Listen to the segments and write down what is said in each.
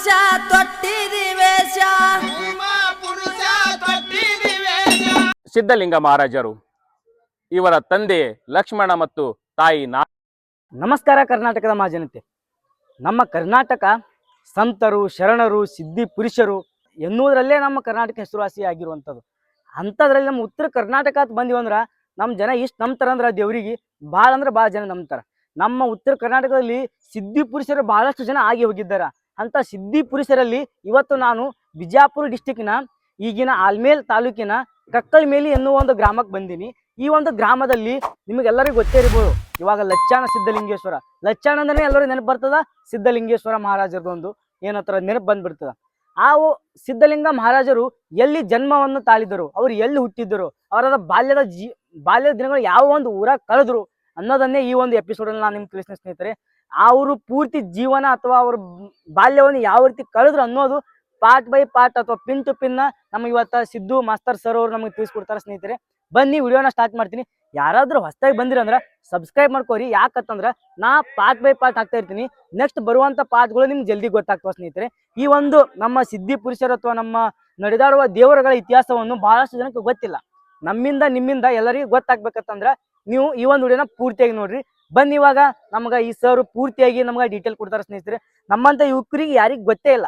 ಪುರುಷ ತೊಟ್ಟಿದಿ ವೇಷ. ಸಿದ್ಧಲಿಂಗ ಮಹಾರಾಜರು ಇವರ ತಂದೆ ಲಕ್ಷ್ಮಣ ಮತ್ತು ತಾಯಿ ನಾ ನಮಸ್ಕಾರ ಕರ್ನಾಟಕದ ಮಹಾಜನತೆ ನಮ್ಮ ಕರ್ನಾಟಕ ಸಂತರು ಶರಣರು ಸಿದ್ಧಿ ಪುರುಷರು ಎನ್ನುವುದರಲ್ಲೇ ನಮ್ಮ ಕರ್ನಾಟಕ ಹೆಸರುವಾಸಿ ಆಗಿರುವಂಥದ್ದು. ಅಂಥದ್ರಲ್ಲಿ ನಮ್ಮ ಉತ್ತರ ಕರ್ನಾಟಕ ಅಂತ ಬಂದಿವಂದ್ರ ನಮ್ಮ ಜನ ಇಷ್ಟು ನಂಬ್ತಾರ ಅಂದ್ರೆ ದೇವರಿಗೆ ಭಾಳ ಅಂದ್ರೆ ಭಾಳ ಜನ ನಂಬ್ತಾರೆ. ನಮ್ಮ ಉತ್ತರ ಕರ್ನಾಟಕದಲ್ಲಿ ಸಿದ್ಧಿ ಪುರುಷರು ಬಹಳಷ್ಟು ಜನ ಆಗಿ ಹೋಗಿದ್ದಾರೆ. ಅಂತ ಸಿದ್ಧಿ ಪುರುಷರಲ್ಲಿ ಇವತ್ತು ನಾನು ಬಿಜಾಪುರ ಡಿಸ್ಟಿಕ್ನ ಈಗಿನ ಆಲ್ಮೇಲ್ ತಾಲೂಕಿನ ಕಕ್ಕಳ್ಮೇಲಿ ಎನ್ನುವ ಒಂದು ಗ್ರಾಮಕ್ಕೆ ಬಂದೀನಿ. ಈ ಒಂದು ಗ್ರಾಮದಲ್ಲಿ ನಿಮಗೆಲ್ಲರಿಗೂ ಗೊತ್ತೇ ಇರ್ಬೋದು ಇವಾಗ ಲಚ್ಚಾಣ ಸಿದ್ಧಲಿಂಗೇಶ್ವರ. ಲಚ್ಚಾಣ ಅಂದ್ರೆ ಎಲ್ಲರೂ ನೆನಪು ಬರ್ತದ? ಸಿದ್ಧಲಿಂಗೇಶ್ವರ ಮಹಾರಾಜರದೊಂದು ಏನತ್ರ ನೆನಪು ಬಂದ್ಬಿಡ್ತದ. ಆ ಸಿದ್ಧಲಿಂಗ ಮಹಾರಾಜರು ಎಲ್ಲಿ ಜನ್ಮವನ್ನು ತಾಳಿದರು? ಅವ್ರು ಎಲ್ಲಿ ಹುಟ್ಟಿದ್ದರು? ಅವರ ಬಾಲ್ಯದ ಜೀ, ಬಾಲ್ಯದ ದಿನಗಳು ಯಾವ ಒಂದು ಊರಾಗ ಕಳೆದ್ರು ಅನ್ನೋದನ್ನೇ ಈ ಒಂದು ಎಪಿಸೋಡಲ್ಲಿ ನಾನು ನಿಮ್ಗೆ ತಿಳಿಸ್ತೀನಿ ಸ್ನೇಹಿತರೆ. ಅವರು ಪೂರ್ತಿ ಜೀವನ ಅಥವಾ ಅವ್ರ ಬಾಲ್ಯವನ್ನು ಯಾವ ರೀತಿ ಕಳೆದ್ರು ಅನ್ನೋದು ಪಾರ್ಟ್ ಬೈ ಪಾರ್ಟ್ ಅಥವಾ ಪಿನ್ ಟು ಪಿನ್ನ ನಮ್ಗೆ ಇವತ್ತ ಸಿದ್ದು, ಮಾಸ್ತರ್ ಸರ್ ಅವರು ನಮಗೆ ತಿಳಿಸ್ಕೊಡ್ತಾರೆ ಸ್ನೇಹಿತರೆ. ಬನ್ನಿ, ವಿಡಿಯೋನ ಸ್ಟಾರ್ಟ್ ಮಾಡ್ತೀನಿ. ಯಾರಾದ್ರೂ ಹೊಸದಾಗಿ ಬಂದಿರಂದ್ರೆ ಸಬ್ಸ್ಕ್ರೈಬ್ ಮಾಡ್ಕೋರಿ. ಯಾಕಂತಂದ್ರೆ ನಾ ಪಾರ್ಟ್ ಬೈ ಪಾರ್ಟ್ ಹಾಕ್ತಾ ಇರ್ತೀನಿ. ನೆಕ್ಸ್ಟ್ ಬರುವಂತ ಪಾರ್ಟ್ಗಳು ನಿಮ್ಗೆ ಜಲ್ದಿ ಗೊತ್ತಾಗ್ತವೆ ಸ್ನೇಹಿತರೆ. ಈ ಒಂದು ನಮ್ಮ ಸಿದ್ಧಿ ಪುರುಷರು ಅಥವಾ ನಮ್ಮ ನಡೆದಾಡುವ ದೇವರುಗಳ ಇತಿಹಾಸವನ್ನು ಬಹಳಷ್ಟು ಜನಕ್ಕೆ ಗೊತ್ತಿಲ್ಲ. ನಮ್ಮಿಂದ, ನಿಮ್ಮಿಂದ ಎಲ್ಲರಿಗೂ ಗೊತ್ತಾಗ್ಬೇಕಂತಂದ್ರೆ ನೀವು ಈ ಒಂದು ವಿಡಿಯೋನ ಪೂರ್ತಿಯಾಗಿ ನೋಡ್ರಿ. ಬನ್ನಿ ಇವಾಗ ನಮ್ಗ ಈ ಸರ್ ಪೂರ್ತಿಯಾಗಿ ನಮ್ಗೆ ಡೀಟೇಲ್ ಕೊಡ್ತಾರೆ ಸ್ನೇಹಿತರೆ. ನಮ್ಮಂತ ಯುವಕರಿಗೆ ಯಾರಿಗ್ ಗೊತ್ತೇ ಇಲ್ಲ.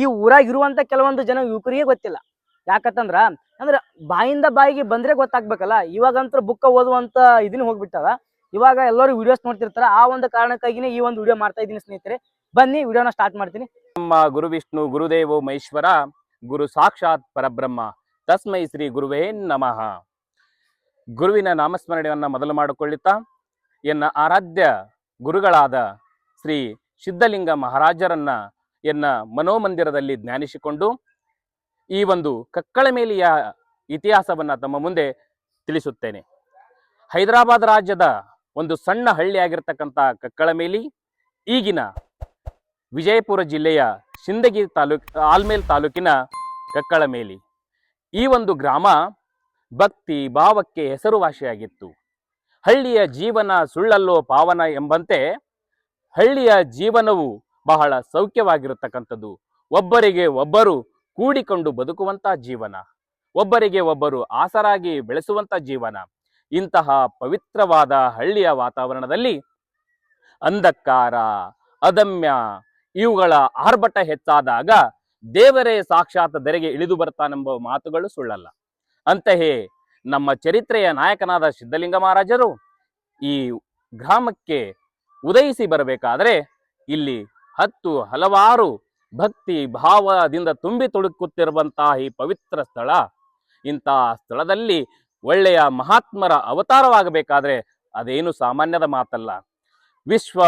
ಈ ಊರಾಗ ಇರುವಂತ ಕೆಲವೊಂದು ಜನ ಯುವಕರಿಗೆ ಗೊತ್ತಿಲ್ಲ. ಯಾಕಂತಂದ್ರ, ಅಂದ್ರ ಬಾಯಿಂದ ಬಾಯಿಗೆ ಬಂದ್ರೆ ಗೊತ್ತಾಗ್ಬೇಕಲ್ಲ. ಇವಾಗಂತೂ ಬುಕ್ಕ ಓದುವಂತ ಇದನ್ನ ಹೋಗ್ಬಿಟ್ಟದ. ಇವಾಗ ಎಲ್ಲರೂ ವಿಡಿಯೋಸ್ ನೋಡ್ತಿರ್ತಾರ. ಆ ಒಂದು ಕಾರಣಕ್ಕಾಗಿನೇ ಈ ಒಂದು ವಿಡಿಯೋ ಮಾಡ್ತಾ ಇದ್ದೀನಿ ಸ್ನೇಹಿತರೆ. ಬನ್ನಿ ವಿಡಿಯೋನ ಸ್ಟಾರ್ಟ್ ಮಾಡ್ತೀನಿ. ನಮ್ಮ ಗುರು ವಿಷ್ಣು ಗುರುದೇವೋ ಮಹೇಶ್ವರ, ಗುರು ಸಾಕ್ಷಾತ್ ಪರಬ್ರಹ್ಮ. ತಸ್ಮೈ ಶ್ರೀ ಗುರುವೇ ನಮಃ. ಗುರುವಿನ ನಾಮಸ್ಮರಣೆಯನ್ನ ಮೊದಲು ಮಾಡಿಕೊಳ್ಳುತ್ತಾ ಎನ್ನ ಆರಾಧ್ಯ ಗುರುಗಳಾದ ಶ್ರೀ ಸಿದ್ಧಲಿಂಗ ಮಹಾರಾಜರನ್ನ ಎನ್ನ ಮನೋಮಂದಿರದಲ್ಲಿ ಜ್ಞಾನಿಸಿಕೊಂಡು ಈ ಒಂದು ಕಕ್ಕಳ ಮೇಲಿಯ ಇತಿಹಾಸವನ್ನು ತಮ್ಮ ಮುಂದೆ ತಿಳಿಸುತ್ತೇನೆ. ಹೈದರಾಬಾದ್ ರಾಜ್ಯದ ಒಂದು ಸಣ್ಣ ಹಳ್ಳಿಯಾಗಿರ್ತಕ್ಕಂಥ ಕಕ್ಕಳಮೇಲಿ ಈಗಿನ ವಿಜಯಪುರ ಜಿಲ್ಲೆಯ ಸಿಂದಗಿ ತಾಲೂಕ್, ಆಲ್ಮೇಲ್ ತಾಲೂಕಿನ ಕಕ್ಕಳಮೇಲಿ ಈ ಒಂದು ಗ್ರಾಮ ಭಕ್ತಿ ಭಾವಕ್ಕೆ ಹೆಸರುವಾಸಿಯಾಗಿತ್ತು. ಹಳ್ಳಿಯ ಜೀವನ ಸುಳ್ಳಲ್ಲೋ ಪಾವನ ಎಂಬಂತೆ ಹಳ್ಳಿಯ ಜೀವನವು ಬಹಳ ಸೌಖ್ಯವಾಗಿರತಕ್ಕಂಥದ್ದು. ಒಬ್ಬರಿಗೆ ಒಬ್ಬರು ಕೂಡಿಕೊಂಡು ಬದುಕುವಂಥ ಜೀವನ. ಒಬ್ಬರಿಗೆ ಒಬ್ಬರು ಆಸರಾಗಿ ಬೆಳೆಸುವಂಥ ಜೀವನ. ಇಂತಹ ಪವಿತ್ರವಾದ ಹಳ್ಳಿಯ ವಾತಾವರಣದಲ್ಲಿ ಅಂಧಕಾರ, ಅದಮ್ಯ ಇವುಗಳ ಆರ್ಭಟ ಹೆಚ್ಚಾದಾಗ ದೇವರೇ ಸಾಕ್ಷಾತ್ ದರೆಗೆ ಇಳಿದು ಬರ್ತಾನೆಂಬ ಮಾತುಗಳು ಸುಳ್ಳಲ್ಲ. ಅಂತೆಯೇ ನಮ್ಮ ಚರಿತ್ರೆಯ ನಾಯಕನಾದ ಸಿದ್ಧಲಿಂಗ ಮಹಾರಾಜರು ಈ ಗ್ರಾಮಕ್ಕೆ ಉದಯಿಸಿ ಬರಬೇಕಾದರೆ ಇಲ್ಲಿ ಹತ್ತು ಹಲವಾರು ಭಕ್ತಿ ಭಾವದಿಂದ ತುಂಬಿ ತುಳುಕುತ್ತಿರುವಂತಹ ಈ ಪವಿತ್ರ ಸ್ಥಳ. ಇಂತಹ ಸ್ಥಳದಲ್ಲಿ ಒಳ್ಳೆಯ ಮಹಾತ್ಮರ ಅವತಾರವಾಗಬೇಕಾದ್ರೆ ಅದೇನು ಸಾಮಾನ್ಯದ ಮಾತಲ್ಲ. ವಿಶ್ವ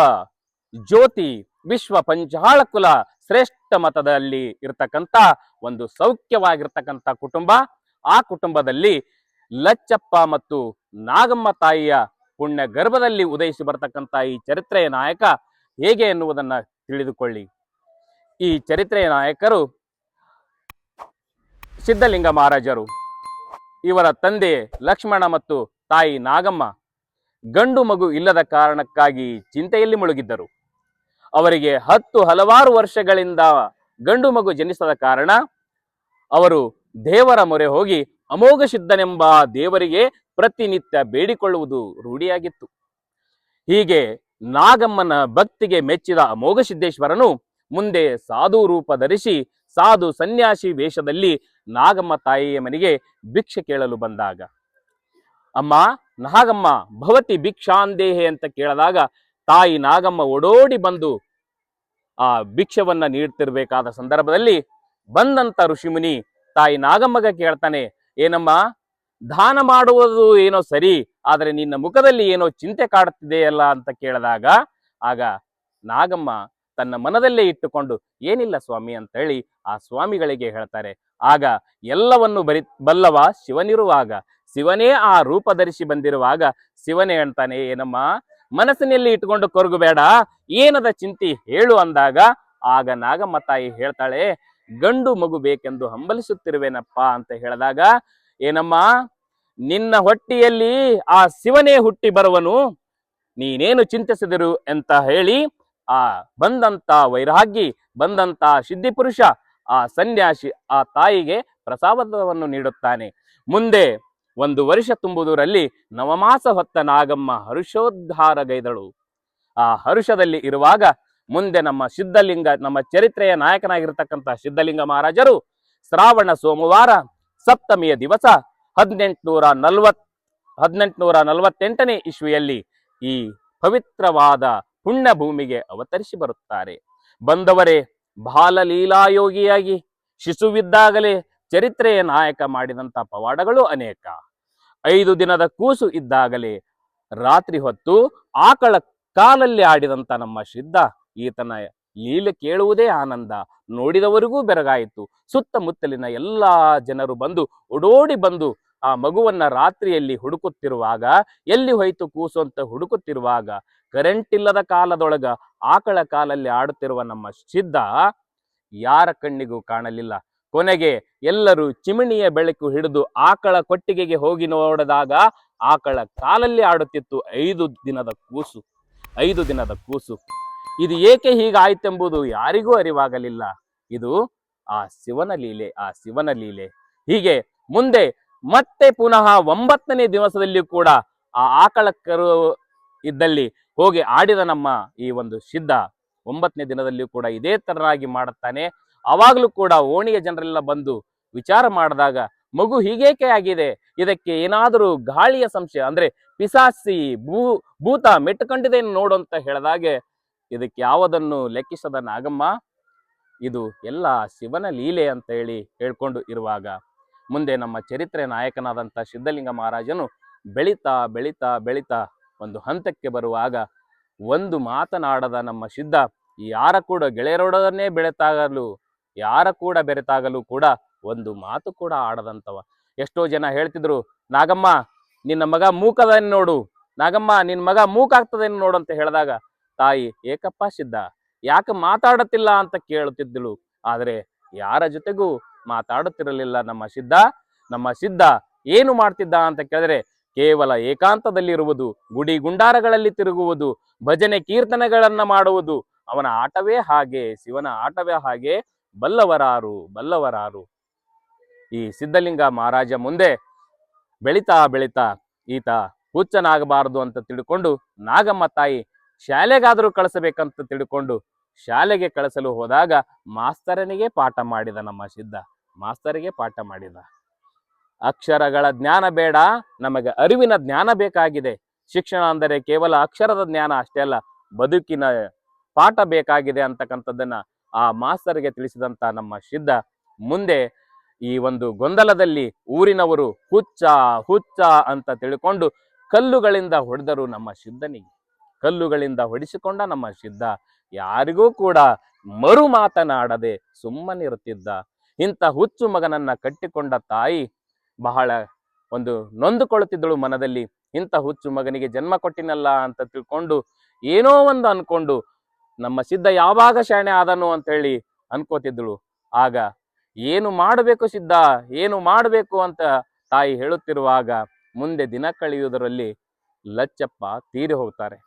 ಜ್ಯೋತಿ, ವಿಶ್ವ ಪಂಚಾಳ ಕುಲ ಶ್ರೇಷ್ಠ ಮತದಲ್ಲಿ ಇರತಕ್ಕಂಥ ಒಂದು ಸೌಖ್ಯವಾಗಿರ್ತಕ್ಕಂಥ ಕುಟುಂಬ. ಆ ಕುಟುಂಬದಲ್ಲಿ ಲಚ್ಚಪ್ಪ ಮತ್ತು ನಾಗಮ್ಮ ತಾಯಿಯ ಪುಣ್ಯ ಗರ್ಭದಲ್ಲಿ ಉದಯಿಸಿ ಬರತಕ್ಕಂಥ ಈ ಚರಿತ್ರೆಯ ನಾಯಕ ಹೇಗೆ ಎನ್ನುವುದನ್ನು ತಿಳಿದುಕೊಳ್ಳಿ. ಈ ಚರಿತ್ರೆಯ ನಾಯಕರು ಸಿದ್ಧಲಿಂಗ ಮಹಾರಾಜರು. ಇವರ ತಂದೆ ಲಕ್ಷ್ಮಣ ಮತ್ತು ತಾಯಿ ನಾಗಮ್ಮ ಗಂಡು ಮಗು ಇಲ್ಲದ ಕಾರಣಕ್ಕಾಗಿ ಚಿಂತೆಯಲ್ಲಿ ಮುಳುಗಿದ್ದರು. ಅವರಿಗೆ ಹತ್ತು ಹಲವಾರು ವರ್ಷಗಳಿಂದ ಗಂಡು ಮಗು ಜನಿಸದ ಕಾರಣ ಅವರು ದೇವರ ಮೊರೆ ಹೋಗಿ ಅಮೋಘ ಸಿದ್ಧನೆಂಬ ದೇವರಿಗೆ ಪ್ರತಿನಿತ್ಯ ಬೇಡಿಕೊಳ್ಳುವುದು ರೂಢಿಯಾಗಿತ್ತು. ಹೀಗೆ ನಾಗಮ್ಮನ ಭಕ್ತಿಗೆ ಮೆಚ್ಚಿದ ಅಮೋಘ ಸಿದ್ದೇಶ್ವರನು ಮುಂದೆ ಸಾಧು ರೂಪ ಧರಿಸಿ ಸಾಧು ಸನ್ಯಾಸಿ ವೇಷದಲ್ಲಿ ನಾಗಮ್ಮ ತಾಯಿಯ ಮನೆಗೆ ಭಿಕ್ಷೆ ಕೇಳಲು ಬಂದಾಗ, ಅಮ್ಮ, ನಾಗಮ್ಮ, ಭವತಿ ಭಿಕ್ಷಾಂದೇಹೆ ಅಂತ ಕೇಳಿದಾಗ ತಾಯಿ ನಾಗಮ್ಮ ಓಡೋಡಿ ಬಂದು ಆ ಭಿಕ್ಷವನ್ನ ನೀಡ್ತಿರ್ಬೇಕಾದ ಸಂದರ್ಭದಲ್ಲಿ ಬಂದಂತ ಋಷಿಮುನಿ ತಾಯಿ ನಾಗಮ್ಮಗ ಕೇಳ್ತಾನೆ ಏನಮ್ಮ? ದಾನ ಮಾಡುವುದು ಏನೋ ಸರಿ, ಆದರೆ ನಿನ್ನ ಮುಖದಲ್ಲಿ ಏನೋ ಚಿಂತೆ ಕಾಡುತ್ತಿದೆಯಲ್ಲ ಅಂತ ಕೇಳಿದಾಗ, ಆಗ ನಾಗಮ್ಮ ತನ್ನ ಮನದಲ್ಲೇ ಇಟ್ಟುಕೊಂಡು, ಏನಿಲ್ಲ ಸ್ವಾಮಿ ಅಂತ ಹೇಳಿ ಆ ಸ್ವಾಮಿಗಳಿಗೆ ಹೇಳ್ತಾರೆ. ಆಗ ಎಲ್ಲವನ್ನು ಬರಿ, ಬಲ್ಲವ ಶಿವನಿರುವಾಗ, ಶಿವನೇ ಆ ರೂಪ ಧರಿಸಿ ಬಂದಿರುವಾಗ ಶಿವನೇ ಅಂತಾನೆ, ಏನಮ್ಮ? ಮನಸ್ಸಿನಲ್ಲಿ ಇಟ್ಕೊಂಡು ಕೊರಗಬೇಡ, ಏನದ ಚಿಂತೆ ಹೇಳು ಅಂದಾಗ, ಆಗ ನಾಗಮ್ಮ ತಾಯಿ ಹೇಳ್ತಾಳೆ ಗಂಡು ಮಗು ಬೇಕೆಂದು ಹಂಬಲಿಸುತ್ತಿರುವೆನಪ್ಪ ಅಂತ ಹೇಳಿದಾಗ, ಏನಮ್ಮ, ನಿನ್ನ ಹೊಟ್ಟಿಯಲ್ಲಿ ಆ ಶಿವನೇ ಹುಟ್ಟಿ ಬರುವನು, ನೀನೇನು ಚಿಂತಿಸಿದರು ಅಂತ ಹೇಳಿ ಆ ಬಂದಂತ ವೈರಾಗಿ ಬಂದಂತ ಸಿದ್ಧಿಪುರುಷ ಆ ಸನ್ಯಾಸಿ ಆ ತಾಯಿಗೆ ಪ್ರಸಾದವನ್ನು ನೀಡುತ್ತಾನೆ. ಮುಂದೆ ಒಂದು ವರ್ಷ ತುಂಬುವುದರಲ್ಲಿ ನವಮಾಸ ಹೊತ್ತ ನಾಗಮ್ಮ ಹರುಷೋದ್ಧಾರಗೈದಳು. ಆ ಹರುಷದಲ್ಲಿ ಇರುವಾಗ ಮುಂದೆ ನಮ್ಮ ಸಿದ್ಧಲಿಂಗ, ನಮ್ಮ ಚರಿತ್ರೆಯ ನಾಯಕನಾಗಿರ್ತಕ್ಕಂಥ ಸಿದ್ಧಲಿಂಗ ಮಹಾರಾಜರು ಶ್ರಾವಣ ಸೋಮವಾರ ಸಪ್ತಮಿಯ ದಿವಸ ಹದಿನೆಂಟುನೂರ ನಲ್ವತ್ ಹದಿನೆಂಟುನೂರ ನಲವತ್ತೆಂಟನೇ ಇಸ್ವಿಯಲ್ಲಿ ಈ ಪವಿತ್ರವಾದ ಪುಣ್ಯ ಭೂಮಿಗೆ ಅವತರಿಸಿ ಬರುತ್ತಾರೆ. ಬಂದವರೇ, ಬಾಲಲೀಲಾಯೋಗಿಯಾಗಿ ಶಿಶುವಿದ್ದಾಗಲೇ ಚರಿತ್ರೆಯ ನಾಯಕ ಮಾಡಿದಂಥ ಪವಾಡಗಳು ಅನೇಕ. ಐದು ದಿನದ ಕೂಸು ಇದ್ದಾಗಲೇ ರಾತ್ರಿ ಹೊತ್ತು ಆಕಳ ಕಾಲಲ್ಲಿ ಆಡಿದಂತ ನಮ್ಮ ಸಿದ್ಧ ಈತನ ಲೀಲೆ ಕೇಳುವುದೇ ಆನಂದ. ನೋಡಿದವರಿಗೂ ಬೆರಗಾಯಿತು. ಸುತ್ತಮುತ್ತಲಿನ ಎಲ್ಲ ಜನರು ಬಂದು ಓಡೋಡಿ ಬಂದು ಆ ಮಗುವನ್ನ ರಾತ್ರಿಯಲ್ಲಿ ಹುಡುಕುತ್ತಿರುವಾಗ, ಎಲ್ಲಿ ಹೋಯಿತು ಕೂಸು ಅಂತ ಹುಡುಕುತ್ತಿರುವಾಗ ಕರೆಂಟ್ ಇಲ್ಲದ ಕಾಲದೊಳಗ ಆಕಳ ಕಾಲಲ್ಲಿ ಆಡುತ್ತಿರುವ ನಮ್ಮ ಸಿದ್ಧ ಯಾರ ಕಣ್ಣಿಗೂ ಕಾಣಲಿಲ್ಲ. ಕೊನೆಗೆ ಎಲ್ಲರೂ ಚಿಮಣಿಯ ಬೆಳಕು ಹಿಡಿದು ಆಕಳ ಕೊಟ್ಟಿಗೆಗೆ ಹೋಗಿ ನೋಡಿದಾಗ ಆಕಳ ಕಾಲಲ್ಲಿ ಆಡುತ್ತಿತ್ತು ಐದು ದಿನದ ಕೂಸು. ಐದು ದಿನದ ಕೂಸು. ಇದು ಏಕೆ ಹೀಗಾಯ್ತೆಂಬುದು ಯಾರಿಗೂ ಅರಿವಾಗಲಿಲ್ಲ. ಇದು ಆ ಶಿವನ ಲೀಲೆ, ಆ ಶಿವನ ಲೀಲೆ. ಹೀಗೆ ಮುಂದೆ ಮತ್ತೆ ಪುನಃ ಒಂಬತ್ತನೇ ದಿವಸದಲ್ಲಿ ಕೂಡ ಆ ಆಕಳ ಕರು ಇದ್ದಲ್ಲಿ ಹೋಗಿ ಆಡಿದ ನಮ್ಮ ಈ ಒಂದು ಸಿದ್ಧ ಒಂಬತ್ತನೇ ದಿನದಲ್ಲಿಯೂ ಕೂಡ ಇದೇ ತರನಾಗಿ ಮಾಡುತ್ತಾನೆ. ಅವಾಗಲೂ ಕೂಡ ಓಣಿಯ ಜನರೆಲ್ಲ ಬಂದು ವಿಚಾರ ಮಾಡಿದಾಗ ಮಗು ಹೀಗೇಕೆ ಆಗಿದೆ? ಇದಕ್ಕೆ ಏನಾದರೂ ಗಾಳಿಯ ಸಂಶಯ, ಅಂದ್ರೆ ಪಿಸಾಸಿ ಭೂ ಭೂತ ಮೆಟ್ಟುಕೊಂಡಿದೆ ನೋಡು ಅಂತ ಹೇಳಿದಾಗೆ ಇದಕ್ಕೆ ಯಾವುದನ್ನು ಲೆಕ್ಕಿಸದ ನಾಗಮ್ಮ? ಇದು ಎಲ್ಲ ಶಿವನ ಲೀಲೆ ಅಂತ ಹೇಳಿ ಹೇಳ್ಕೊಂಡು ಇರುವಾಗ ಮುಂದೆ ನಮ್ಮ ಚರಿತ್ರೆ ನಾಯಕನಾದಂಥ ಸಿದ್ಧಲಿಂಗ ಮಹಾರಾಜನು ಬೆಳೀತಾ ಬೆಳೀತಾ ಬೆಳೀತಾ ಒಂದು ಹಂತಕ್ಕೆ ಬರುವಾಗ ಒಂದು ಮಾತನಾಡದ ನಮ್ಮ ಸಿದ್ಧ, ಯಾರ ಕೂಡ ಗೆಳೆಯರೊಡನೆ ಬೆಳೆತಾಗಲು ಯಾರ ಕೂಡ ಬೆರೆತಾಗಲು ಕೂಡ ಒಂದು ಮಾತು ಕೂಡ ಆಡದಂತವ ಎಷ್ಟೋ ಜನ ಹೇಳ್ತಿದ್ರು, ನಾಗಮ್ಮ, ನಿನ್ನ ಮಗ ಮೂಕದನ್ನು ನೋಡು, ನಾಗಮ್ಮ ನಿನ್ನ ಮಗ ಮೂಕಾಗ್ತದೇನು ನೋಡು ಅಂತ ಹೇಳಿದಾಗ ತಾಯಿ, ಏಕಪ್ಪ ಸಿದ್ಧ. ಯಾಕೆ ಮಾತಾಡುತ್ತಿಲ್ಲ ಅಂತ ಕೇಳುತ್ತಿದ್ದಳು. ಆದರೆ ಯಾರ ಜೊತೆಗೂ ಮಾತಾಡುತ್ತಿರಲಿಲ್ಲ ನಮ್ಮ ಸಿದ್ಧ? ನಮ್ಮ ಸಿದ್ಧ ಏನು ಮಾಡ್ತಿದ್ದ ಅಂತ ಕೇಳಿದ್ರೆ, ಕೇವಲ ಏಕಾಂತದಲ್ಲಿರುವುದು, ಗುಡಿ ಗುಂಡಾರಗಳಲ್ಲಿ ತಿರುಗುವುದು, ಭಜನೆ ಕೀರ್ತನೆಗಳನ್ನ ಮಾಡುವುದು. ಅವನ ಆಟವೇ ಹಾಗೆ, ಶಿವನ ಆಟವೇ ಹಾಗೆ. ಬಲ್ಲವರಾರು ಬಲ್ಲವರಾರು. ಈ ಸಿದ್ಧಲಿಂಗ ಮಹಾರಾಜ ಮುಂದೆ ಬೆಳಿತಾ ಬೆಳಿತಾ ಈತ ಹುಚ್ಚನಾಗಬಾರದು ಅಂತ ತಿಳ್ಕೊಂಡು ನಾಗಮ್ಮ ತಾಯಿ ಶಾಲೆಗಾದರೂ ಕಳಿಸಬೇಕಂತ ತಿಳ್ಕೊಂಡು ಶಾಲೆಗೆ ಕಳಿಸಲು ಹೋದಾಗ ಮಾಸ್ತರನಿಗೆ ಪಾಠ ಮಾಡಿದ ನಮ್ಮ ಸಿದ್ಧ. ಮಾಸ್ತರಿಗೆ ಪಾಠ ಮಾಡಿದ. ಅಕ್ಷರಗಳ ಜ್ಞಾನ ಬೇಡ, ನಮಗೆ ಅರಿವಿನ ಜ್ಞಾನ ಬೇಕಾಗಿದೆ. ಶಿಕ್ಷಣ ಅಂದರೆ ಕೇವಲ ಅಕ್ಷರದ ಜ್ಞಾನ ಅಷ್ಟೇ ಅಲ್ಲ, ಬದುಕಿನ ಪಾಠ ಬೇಕಾಗಿದೆ ಅಂತಕ್ಕಂಥದ್ದನ್ನ ಆ ಮಾಸ್ತರಿಗೆ ತಿಳಿಸಿದಂತ ನಮ್ಮ ಸಿದ್ಧ. ಮುಂದೆ ಈ ಒಂದು ಗೊಂದಲದಲ್ಲಿ ಊರಿನವರು ಹುಚ್ಚ ಹುಚ್ಚ ಅಂತ ತಿಳ್ಕೊಂಡು ಕಲ್ಲುಗಳಿಂದ ಹೊಡೆದರು ನಮ್ಮ ಸಿದ್ಧನಿಗೆ. ಕಲ್ಲುಗಳಿಂದ ಹೊಡಿಸಿಕೊಂಡ ನಮ್ಮ ಸಿದ್ಧ. ಯಾರಿಗೂ ಕೂಡ ಮರು ಮಾತನಾಡದೆ ಸುಮ್ಮನಿರುತ್ತಿದ್ದ ಇಂಥ ಹುಚ್ಚು ಮಗನನ್ನ ಕಟ್ಟಿಕೊಂಡ ತಾಯಿ ಬಹಳ ಒಂದು ನೊಂದುಕೊಳ್ಳುತ್ತಿದ್ದಳು ಮನದಲ್ಲಿ. ಇಂಥ ಹುಚ್ಚು ಮಗನಿಗೆ ಜನ್ಮ ಕೊಟ್ಟಿನಲ್ಲ ಅಂತ ತಿಳ್ಕೊಂಡು ಏನೋ ಒಂದು ಅನ್ಕೊಂಡು ನಮ್ಮ ಸಿದ್ಧ ಯಾವಾಗ ಶಾಣೆ ಆದನು ಅಂತ ಹೇಳಿ ಅನ್ಕೋತಿದ್ದಳು. ಆಗ ಏನು ಮಾಡಬೇಕು ಸಿದ್ಧ? ಏನು ಮಾಡಬೇಕು ಅಂತ ತಾಯಿ ಹೇಳುತ್ತಿರುವಾಗ ಮುಂದೆ ದಿನ ಕಳೆಯುವುದರಲ್ಲಿ ಲಚ್ಚಪ್ಪ ತೀರಿ ಹೋಗ್ತಾರೆ.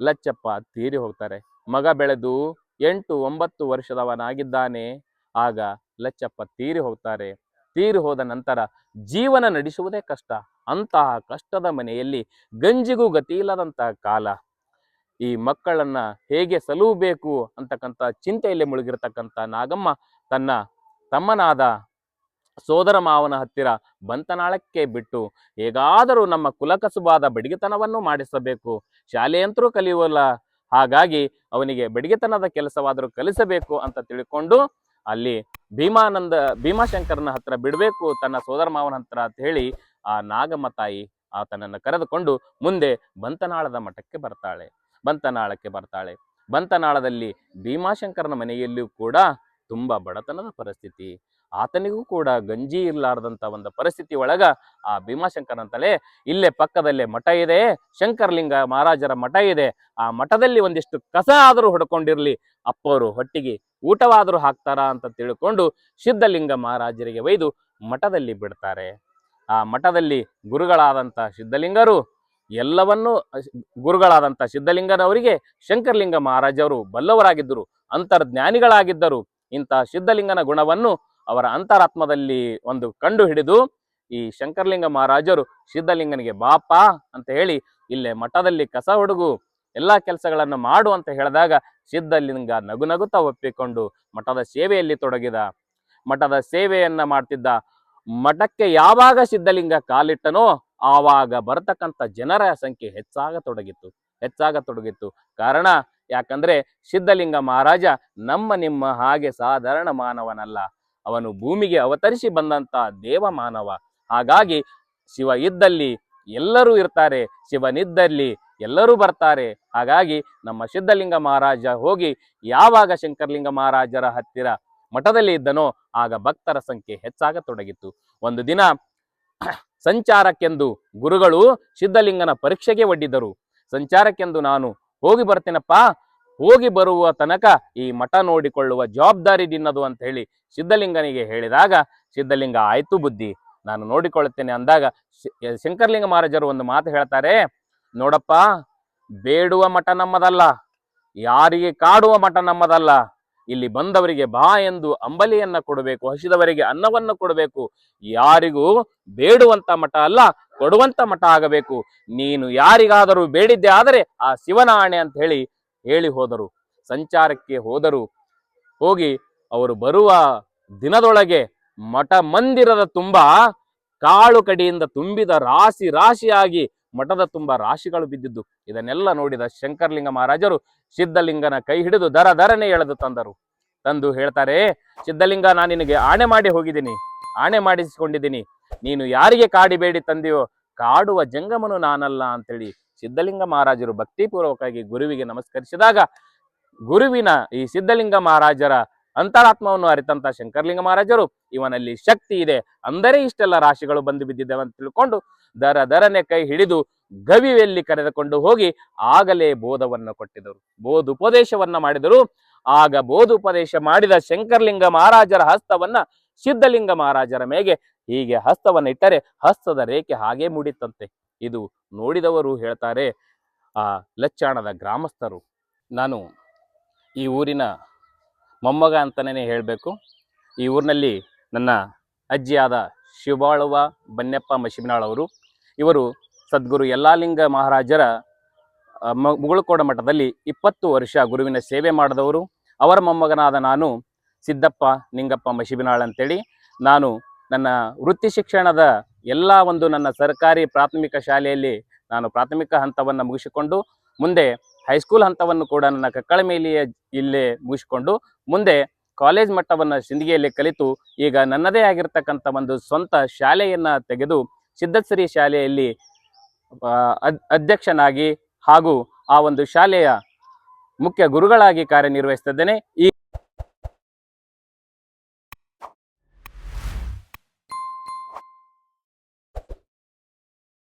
ಲಚ್ಚಪ್ಪ ತೀರಿ ಹೋಗ್ತಾರೆ. ಮಗ ಬೆಳೆದು ಎಂಟು ಒಂಬತ್ತು ವರ್ಷದವನಾಗಿದ್ದಾನೆ. ಆಗ ಲಚ್ಚಪ್ಪ ತೀರಿ ಹೋಗ್ತಾರೆ. ತೀರಿ ಹೋದ ನಂತರ ಜೀವನ ನಡೆಸುವುದೇ ಕಷ್ಟ. ಅಂತಹ ಕಷ್ಟದ ಮನೆಯಲ್ಲಿ ಗಂಜಿಗೂ ಗತಿ ಇಲ್ಲದಂತಹ ಕಾಲ. ಈ ಮಕ್ಕಳನ್ನ ಹೇಗೆ ಸಲುವಬೇಕು ಅಂತಕ್ಕಂಥ ಚಿಂತೆಯಲ್ಲಿ ಮುಳುಗಿರ್ತಕ್ಕಂಥ ನಾಗಮ್ಮ ತನ್ನ ತಮ್ಮನಾದ ಸೋದರ ಮಾವನ ಹತ್ತಿರ ಬಂತನಾಳಕ್ಕೆ ಬಿಟ್ಟು ಹೇಗಾದರೂ ನಮ್ಮ ಕುಲಕಸುಬಾದ ಬಡಿಗೆತನವನ್ನು ಮಾಡಿಸಬೇಕು. ಶಾಲೆಯಂತರೂ ಕಲಿಯುವಲ್ಲ. ಹಾಗಾಗಿ ಅವನಿಗೆ ಬಡಿಗೆತನದ ಕೆಲಸವಾದರೂ ಕಲಿಸಬೇಕು ಅಂತ ತಿಳ್ಕೊಂಡು ಅಲ್ಲಿ ಭೀಮಾನಂದ, ಭೀಮಾಶಂಕರನ ಹತ್ರ ಬಿಡಬೇಕು, ತನ್ನ ಸೋದರ ಮಾವನ ಹತ್ರ ಅಂತ ಹೇಳಿ ಆ ನಾಗಮ್ಮ ತಾಯಿ ಆತನನ್ನು ಕರೆದುಕೊಂಡು ಮುಂದೆ ಬಂತನಾಳದ ಮಠಕ್ಕೆ ಬರ್ತಾಳೆ. ಬಂತನಾಳಕ್ಕೆ ಬರ್ತಾಳೆ. ಬಂತನಾಳದಲ್ಲಿ ಭೀಮಾಶಂಕರನ ಮನೆಯಲ್ಲಿಯೂ ಕೂಡ ತುಂಬ ಬಡತನದ ಪರಿಸ್ಥಿತಿ. ಆತನಿಗೂ ಕೂಡ ಗಂಜಿ ಇರ್ಲಾರ್ದಂತ ಒಂದು ಪರಿಸ್ಥಿತಿ ಒಳಗ ಆ ಭೀಮಾಶಂಕರ್ ಅಂತಲೇ ಇಲ್ಲೇ ಪಕ್ಕದಲ್ಲೇ ಮಠ ಇದೆ, ಶಂಕರಲಿಂಗ ಮಹಾರಾಜರ ಮಠ ಇದೆ. ಆ ಮಠದಲ್ಲಿ ಒಂದಿಷ್ಟು ಕಸ ಆದರೂ ಹೊಡ್ಕೊಂಡಿರ್ಲಿ ಅಪ್ಪವರು ಹೊಟ್ಟಿಗೆ ಊಟವಾದರೂ ಹಾಕ್ತಾರ ಅಂತ ತಿಳ್ಕೊಂಡು ಸಿದ್ಧಲಿಂಗ ಮಹಾರಾಜರಿಗೆ ಒಯ್ದು ಮಠದಲ್ಲಿ ಬಿಡ್ತಾರೆ. ಆ ಮಠದಲ್ಲಿ ಗುರುಗಳಾದಂಥ ಸಿದ್ಧಲಿಂಗರು, ಎಲ್ಲವನ್ನೂ ಗುರುಗಳಾದಂಥ ಸಿದ್ಧಲಿಂಗನವರಿಗೆ ಶಂಕರಲಿಂಗ ಮಹಾರಾಜರು ಬಲ್ಲವರಾಗಿದ್ದರು, ಅಂತರ್ಜ್ಞಾನಿಗಳಾಗಿದ್ದರು. ಇಂತಹ ಸಿದ್ಧಲಿಂಗನ ಗುಣವನ್ನು ಅವರ ಅಂತರಾತ್ಮದಲ್ಲಿ ಒಂದು ಕಂಡು ಹಿಡಿದು ಈ ಶಂಕರಲಿಂಗ ಮಹಾರಾಜರು ಸಿದ್ಧಲಿಂಗನಿಗೆ ಬಾಪ ಅಂತ ಹೇಳಿ ಇಲ್ಲೇ ಮಠದಲ್ಲಿ ಕಸ ಹುಡುಗು ಎಲ್ಲಾ ಕೆಲಸಗಳನ್ನು ಮಾಡು ಅಂತ ಹೇಳಿದಾಗ ಸಿದ್ಧಲಿಂಗ ನಗು ನಗುತ್ತಾ ಒಪ್ಪಿಕೊಂಡು ಮಠದ ಸೇವೆಯಲ್ಲಿ ತೊಡಗಿದ. ಮಠದ ಸೇವೆಯನ್ನ ಮಾಡ್ತಿದ್ದ. ಮಠಕ್ಕೆ ಯಾವಾಗ ಸಿದ್ಧಲಿಂಗ ಕಾಲಿಟ್ಟನೋ ಆವಾಗ ಬರತಕ್ಕಂಥ ಜನರ ಸಂಖ್ಯೆ ಹೆಚ್ಚಾಗತೊಡಗಿತ್ತು ಹೆಚ್ಚಾಗತೊಡಗಿತ್ತು ಕಾರಣ ಯಾಕಂದ್ರೆ ಸಿದ್ಧಲಿಂಗ ಮಹಾರಾಜ ನಮ್ಮ ನಿಮ್ಮ ಹಾಗೆ ಸಾಧಾರಣ ಮಾನವನಲ್ಲ. ಅವನು ಭೂಮಿಗೆ ಅವತರಿಸಿ ಬಂದಂತ ದೇವ ಮಾನವ. ಹಾಗಾಗಿ ಶಿವ ಇದ್ದಲ್ಲಿ ಎಲ್ಲರೂ ಇರ್ತಾರೆ, ಶಿವನಿದ್ದಲ್ಲಿ ಎಲ್ಲರೂ ಬರ್ತಾರೆ. ಹಾಗಾಗಿ ನಮ್ಮ ಸಿದ್ಧಲಿಂಗ ಮಹಾರಾಜ ಹೋಗಿ ಯಾವಾಗ ಶಂಕರಲಿಂಗ ಮಹಾರಾಜರ ಹತ್ತಿರ ಮಠದಲ್ಲಿ ಇದ್ದನೋ ಆಗ ಭಕ್ತರ ಸಂಖ್ಯೆ ಹೆಚ್ಚಾಗತೊಡಗಿತ್ತು ಒಂದು ದಿನ ಸಂಚಾರಕ್ಕೆಂದು ಗುರುಗಳು ಸಿದ್ಧಲಿಂಗನ ಪರೀಕ್ಷೆಗೆ ಒಡ್ಡಿದರು. ಸಂಚಾರಕ್ಕೆಂದು ನಾನು ಹೋಗಿ ಬರ್ತೀನಪ್ಪ ಹೋಗಿ ಬರುವ ತನಕ ಈ ಮಠ ನೋಡಿಕೊಳ್ಳುವ ಜವಾಬ್ದಾರಿ ನಿನ್ನದು ಅಂತ ಹೇಳಿ ಸಿದ್ಧಲಿಂಗನಿಗೆ ಹೇಳಿದಾಗ, ಸಿದ್ಧಲಿಂಗ, ಆಯ್ತು ಬುದ್ಧಿ, ನಾನು ನೋಡಿಕೊಳ್ಳುತ್ತೇನೆ ಅಂದಾಗ ಶಂಕರಲಿಂಗ ಮಹಾರಾಜರು ಒಂದು ಮಾತು ಹೇಳ್ತಾರೆ, ನೋಡಪ್ಪ, ಬೇಡುವ ಮಠ ನಮ್ಮದಲ್ಲ, ಯಾರಿಗೆ ಕಾಡುವ ಮಠ ನಮ್ಮದಲ್ಲ, ಇಲ್ಲಿ ಬಂದವರಿಗೆ ಬಾ ಎಂದು ಅಂಬಲಿಯನ್ನ ಕೊಡಬೇಕು, ಹಸಿದವರಿಗೆ ಅನ್ನವನ್ನು ಕೊಡಬೇಕು, ಯಾರಿಗೂ ಬೇಡುವಂತ ಮಠ ಅಲ್ಲ, ಕೊಡುವಂತ ಮಠ ಆಗಬೇಕು, ನೀನು ಯಾರಿಗಾದರೂ ಬೇಡಿದ್ದೆ ಆದರೆ ಆ ಶಿವನ ಆಣೆ ಅಂತ ಹೇಳಿ ಹೇಳಿ ಹೋದರು, ಸಂಚಾರಕ್ಕೆ ಹೋದರು. ಹೋಗಿ ಅವರು ಬರುವ ದಿನದೊಳಗೆ ಮಠ ಮಂದಿರದ ತುಂಬ ಕಾಳು ಕಡಿಯಿಂದ ತುಂಬಿದ ರಾಶಿ ರಾಶಿಯಾಗಿ ಮಠದ ತುಂಬ ರಾಶಿಗಳು ಬಿದ್ದಿದ್ದು. ಇದನ್ನೆಲ್ಲ ನೋಡಿದ ಶಂಕರಲಿಂಗ ಮಹಾರಾಜರು ಸಿದ್ಧಲಿಂಗನ ಕೈ ಹಿಡಿದು ದರ ದರನೆ ಎಳೆದು ತಂದರು. ತಂದು ಹೇಳ್ತಾರೆ, ಸಿದ್ಧಲಿಂಗ, ನಾನು ನಿನಗೆ ಆಣೆ ಮಾಡಿ ಹೋಗಿದ್ದೀನಿ, ಆಣೆ ಮಾಡಿಸಿಕೊಂಡಿದ್ದೀನಿ. ನೀನು ಯಾರಿಗೆ ಕಾಡಿಬೇಡಿ ತಂದೆಯೋ, ಕಾಡುವ ಜಂಗಮನು ನಾನಲ್ಲ ಅಂತೇಳಿ ಸಿದ್ಧಲಿಂಗ ಮಹಾರಾಜರು ಭಕ್ತಿಪೂರ್ವಕವಾಗಿ ಗುರುವಿಗೆ ನಮಸ್ಕರಿಸಿದಾಗ ಗುರುವಿನ ಈ ಸಿದ್ಧಲಿಂಗ ಮಹಾರಾಜರ ಅಂತರಾತ್ಮವನ್ನು ಅರಿತಂತ ಶಂಕರಲಿಂಗ ಮಹಾರಾಜರು, ಇವನಲ್ಲಿ ಶಕ್ತಿ ಇದೆ. ಅಂದರೆ ಇಷ್ಟೆಲ್ಲ ರಾಶಿಗಳು ಬಂದು ಬಿದ್ದಿದ್ದೇವೆ ಅಂತ ತಿಳ್ಕೊಂಡು ದರ ದರನೆ ಕೈ ಹಿಡಿದು ಗವಿಯಲ್ಲಿ ಕರೆದುಕೊಂಡು ಹೋಗಿ ಆಗಲೇ ಬೋಧವನ್ನು ಕೊಟ್ಟಿದರು ಬೋಧೋಪದೇಶವನ್ನ ಮಾಡಿದರು. ಆಗ ಬೋಧೋಪದೇಶ ಮಾಡಿದ ಶಂಕರಲಿಂಗ ಮಹಾರಾಜರ ಹಸ್ತವನ್ನ ಸಿದ್ಧಲಿಂಗ ಮಹಾರಾಜರ ಮೇಗೆ ಹೀಗೆ ಹಸ್ತವನ್ನ ಇಟ್ಟರೆ ಹಸ್ತದ ರೇಖೆ ಹಾಗೆ ಮೂಡಿತಂತೆ ಇದು ನೋಡಿದವರು ಹೇಳ್ತಾರೆ, ಆ ಲಚ್ಚಾಣದ ಗ್ರಾಮಸ್ಥರು. ನಾನು ಈ ಊರಿನ ಮೊಮ್ಮಗ ಅಂತಲೇ ಹೇಳಬೇಕು. ಈ ಊರಿನಲ್ಲಿ ನನ್ನ ಅಜ್ಜಿಯಾದ ಶಿವಾಳುವ ಬನ್ನೆಪ್ಪ ಮಶಿಬಿನಾಳವರು ಇವರು ಸದ್ಗುರು ಯಲ್ಲಾಲಿಂಗ ಮಹಾರಾಜರ ಮುಗುಳುಕೋಡ ಮಠದಲ್ಲಿ ಇಪ್ಪತ್ತು ವರ್ಷ ಗುರುವಿನ ಸೇವೆ ಮಾಡಿದವರು. ಅವರ ಮೊಮ್ಮಗನಾದ ನಾನು ಸಿದ್ದಪ್ಪ ನಿಂಗಪ್ಪ ಮಶಿಬಿನಾಳ್ ಅಂತೇಳಿ. ನಾನು ನನ್ನ ವೃತ್ತಿ ಶಿಕ್ಷಣದ ಎಲ್ಲ ಒಂದು ನನ್ನ ಸರ್ಕಾರಿ ಪ್ರಾಥಮಿಕ ಶಾಲೆಯಲ್ಲಿ ನಾನು ಪ್ರಾಥಮಿಕ ಹಂತವನ್ನು ಮುಗಿಸಿಕೊಂಡು, ಮುಂದೆ ಹೈಸ್ಕೂಲ್ ಹಂತವನ್ನು ಕೂಡ ನನ್ನ ಕಕ್ಕಳಮೇಲಿಯ ಇಲ್ಲೇ ಮುಗಿಸಿಕೊಂಡು, ಮುಂದೆ ಕಾಲೇಜ್ ಮಟ್ಟವನ್ನು ಸಿಂದಗಿಯಲ್ಲಿ ಕಲಿತು, ಈಗ ನನ್ನದೇ ಆಗಿರ್ತಕ್ಕಂಥ ಒಂದು ಸ್ವಂತ ಶಾಲೆಯನ್ನು ತೆಗೆದು ಸಿದ್ಧಶ್ರೀ ಶಾಲೆಯಲ್ಲಿ ಅಧ್ಯಕ್ಷನಾಗಿ ಹಾಗೂ ಆ ಒಂದು ಶಾಲೆಯ ಮುಖ್ಯ ಗುರುಗಳಾಗಿ ಕಾರ್ಯನಿರ್ವಹಿಸ್ತಿದ್ದೇನೆ. ಈ